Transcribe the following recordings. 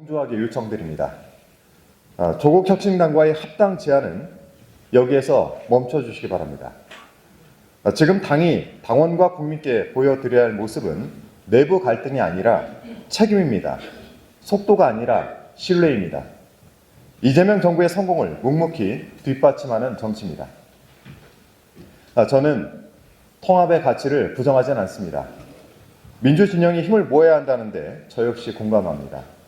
강조하게 요청드립니다. 아, 조국 혁신당과의 합당 제안은 여기에서 멈춰 주시기 바랍니다. 아, 지금 당이 당원과 국민께 보여드려야 할 모습은 내부 갈등이 아니라 책임입니다. 속도가 아니라 신뢰입니다. 이재명 정부의 성공을 묵묵히 뒷받침하는 정치입니다. 아, 저는 통합의 가치를 부정하지는 않습니다. 민주진영이 힘을 모아야 한다는데 저 역시 공감합니다.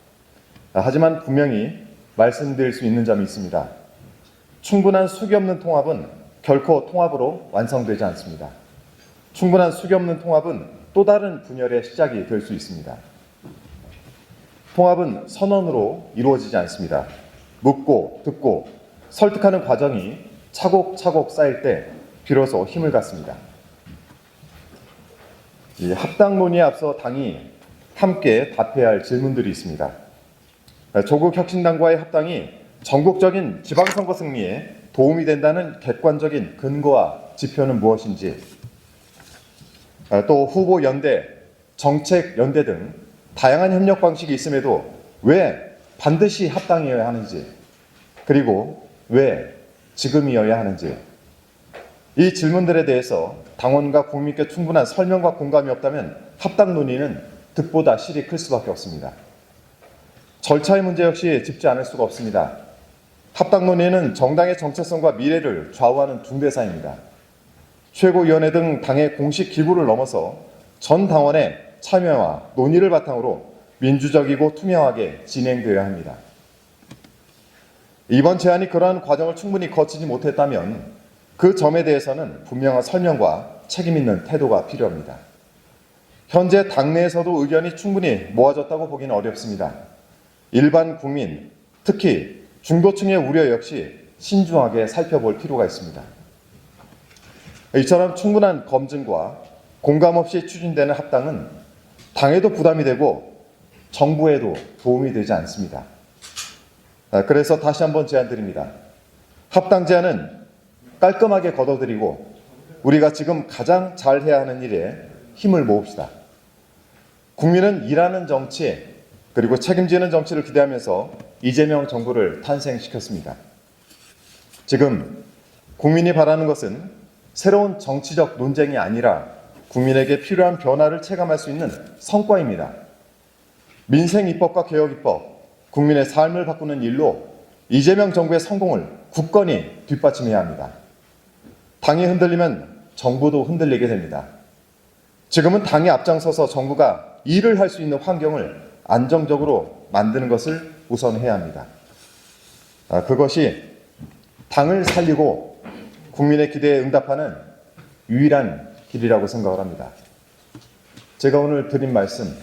아, 하지만 분명히 말씀드릴 수 있는 점이 있습니다. 충분한 수기 없는 통합은 결코 통합으로 완성되지 않습니다. 충분한 수기 없는 통합은 또 다른 분열의 시작이 될 수 있습니다. 통합은 선언으로 이루어지지 않습니다. 묻고 듣고 설득하는 과정이 차곡차곡 쌓일 때 비로소 힘을 갖습니다. 이 합당 논의에 앞서 당이 함께 답해야 할 질문들이 있습니다. 조국 혁신당과의 합당이 전국적인 지방선거 승리에 도움이 된다는 객관적인 근거와 지표는 무엇인지, 또 후보 연대, 정책 연대 등 다양한 협력 방식이 있음에도 왜 반드시 합당이어야 하는지, 그리고 왜 지금이어야 하는지, 이 질문들에 대해서 당원과 국민께 충분한 설명과 공감이 없다면 합당 논의는 득보다 실이 클 수밖에 없습니다. 절차의 문제 역시 짚지 않을 수가 없습니다. 합당 논의는 정당의 정체성과 미래를 좌우하는 중대사입니다. 최고위원회 등 당의 공식 기구를 넘어서 전 당원의 참여와 논의를 바탕으로 민주적이고 투명하게 진행되어야 합니다. 이번 제안이 그러한 과정을 충분히 거치지 못했다면 그 점에 대해서는 분명한 설명과 책임 있는 태도가 필요합니다. 현재 당내에서도 의견이 충분히 모아졌다고 보기는 어렵습니다. 일반 국민, 특히 중도층의 우려 역시 신중하게 살펴볼 필요가 있습니다. 이처럼 충분한 검증과 공감 없이 추진되는 합당은 당에도 부담이 되고 정부에도 도움이 되지 않습니다. 아, 그래서 다시 한번 제안드립니다. 합당 제안은 깔끔하게 걷어들이고 우리가 지금 가장 잘해야 하는 일에 힘을 모읍시다. 국민은 일하는 정치 그리고 책임지는 정치를 기대하면서 이재명 정부를 탄생시켰습니다. 지금 국민이 바라는 것은 새로운 정치적 논쟁이 아니라 국민에게 필요한 변화를 체감할 수 있는 성과입니다. 민생 입법과 개혁 입법, 국민의 삶을 바꾸는 일로 이재명 정부의 성공을 굳건히 뒷받침해야 합니다. 당이 흔들리면 정부도 흔들리게 됩니다. 지금은 당이 앞장서서 정부가 일을 할 수 있는 환경을 안정적으로 만드는 것을 우선 해야 합니다. 아, 그것이 당을 살리고 국민의 기대에 응답하는 유일한 길이라고 생각을 합니다. 제가 오늘 드린 말씀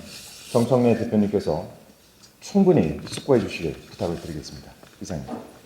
정청래 대표님께서 충분히 숙고해 주시길 부탁을 드리겠습니다. 이상입니다.